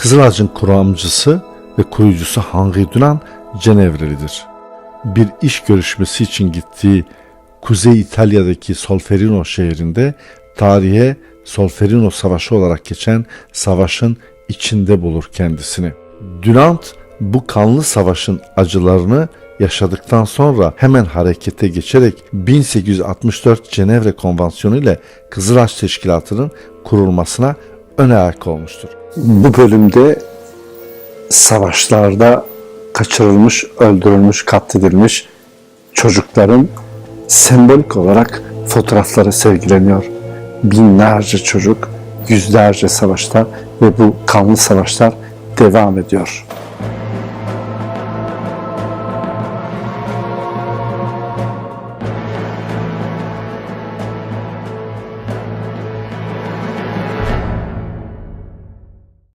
Kızılacın kuramcısı ve koruyucusu Henri Dunant Cenevrelidir. Bir iş görüşmesi için gittiği Kuzey İtalya'daki Solferino şehrinde tarihe Solferino Savaşı olarak geçen savaşın içinde bulur kendisini. Dunant bu kanlı savaşın acılarını yaşadıktan sonra hemen harekete geçerek 1864 Cenevre Konvansiyonu ile Kızılaç Teşkilatı'nın kurulmasına ön ayak olmuştur. Bu bölümde savaşlarda kaçırılmış, öldürülmüş, katledilmiş çocukların sembolik olarak fotoğrafları sergileniyor. Binlerce çocuk, yüzlerce savaşta ve bu kanlı savaşlar devam ediyor.